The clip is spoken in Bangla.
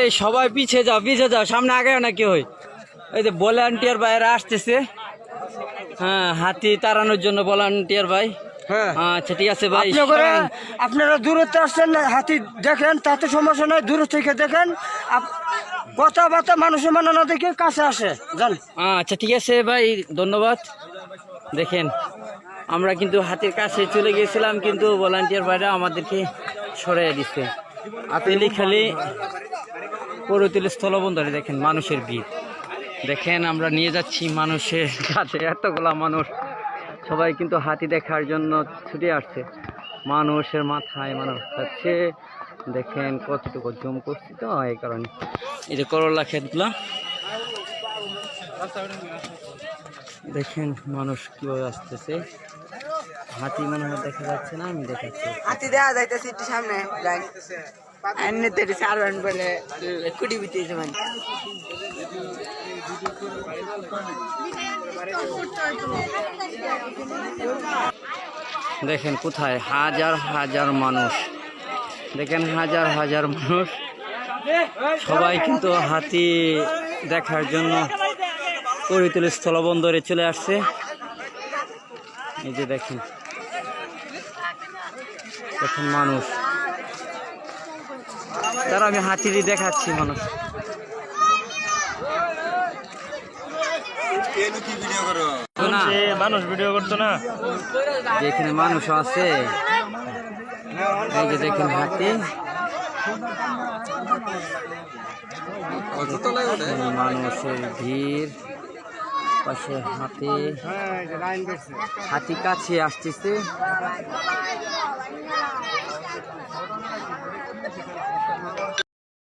এই সবাই পিছে যাও পিছে যাও সামনে আগে না কেউ। এই যে ভলান্টিয়ার ভাইরা আসতেছে। হ্যাঁ হাতি তাড়ানোর জন্য ভলান্টিয়ার ভাই। হ্যাঁ। আচ্ছা ঠিক আছে ভাই আপনারা দূরত্বে আসছেন হাতি দেখেন তাতে সমস্যা নাই দূর থেকে দেখেন। কথাবার্তা মানুষের মানে না দেখে কাছে আসে জান। আচ্ছা ঠিক আছে ভাই ধন্যবাদ। দেখেন আমরা কিন্তু হাতের কাছে চলে গিয়েছিলাম কিন্তু ভলান্টিয়ার ভাইরা আমাদেরকে সরাই দিচ্ছে আপেলি খালি করতুল স্থলবন্দরে দেখেন মানুষের ভিড়। দেখেন আমরা নিয়ে যাচ্ছি মানুষের কাছে এতগুলা মানুষ। সবাই কিন্তু হাতি দেখার জন্য ছুটে আসছে। মানুষের মাথায় মানুষ যাচ্ছে দেখেন কতটুকু জম করছি তো এই কারণে। এই যে করলা ক্ষেতগুলা। দেখেন মানুষ কীভাবে আসতেছে। হাতি মনে দেখা যাচ্ছে না, আমি দেখাচ্ছি। হাতি দেওয়া যাইতেছে একটু সামনে দেখেন কোথায় হাজার হাজার মানুষ। দেখেন হাজার হাজার মানুষ। সবাই কিন্তু হাতি দেখার জন্য করিতুল স্থলবন্দরে চলে আসছে। এই যে দেখেন। দেখেন মানুষ। তারা আমি হাতিরই দেখাচ্ছি মানুষ। মানুষ ভিডিও করতো না। যেখানে মানুষ আছে এই যে দেখেন হাতি। মানুষের ভিড় পাশে হাতি। হাতি কাছে আসতেছে।